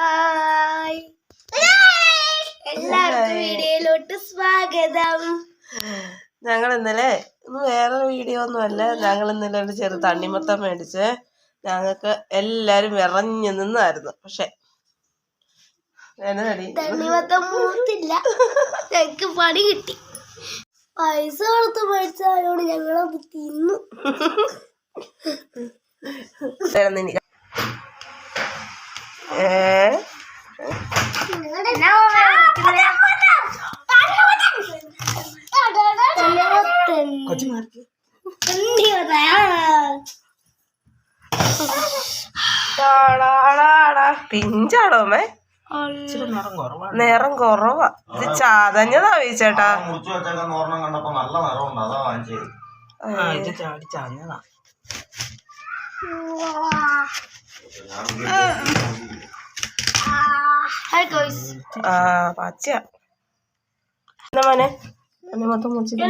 Hi എല്ലാവർക്കും വീഡിയോയിലോട്ട് സ്വാഗതം. ഞങ്ങൾ ഇന്നലെ ഇന്ന് വേറെ വീഡിയോ ഒന്നുമല്ല ഞങ്ങൾ ഇന്നലെ ഒരു ചെറു തണ്ണിമത്തം മേടിച്ച് ഞങ്ങൾക്ക് എല്ലാരും വിറഞ്ഞു നിന്നായിരുന്നു. പക്ഷെ തണ്ണിമത്തം മൂത്തില്ല. പണി കിട്ടി. പൈസ കൊടുത്ത് മേടിച്ചാലോട് ഞങ്ങളത് തിന്നു. പിഞ്ചാണോ മേ നിറം കുറവാ. ഇത് ചാതഞ്ഞതാ വീച്ചേട്ടാ കണ്ടപ്പോ നല്ല നിറമുണ്ട് അതാ വാങ്ങിച്ചത് ആ എന്നാ മോനെ? అనే మొత్తం వచ్చింది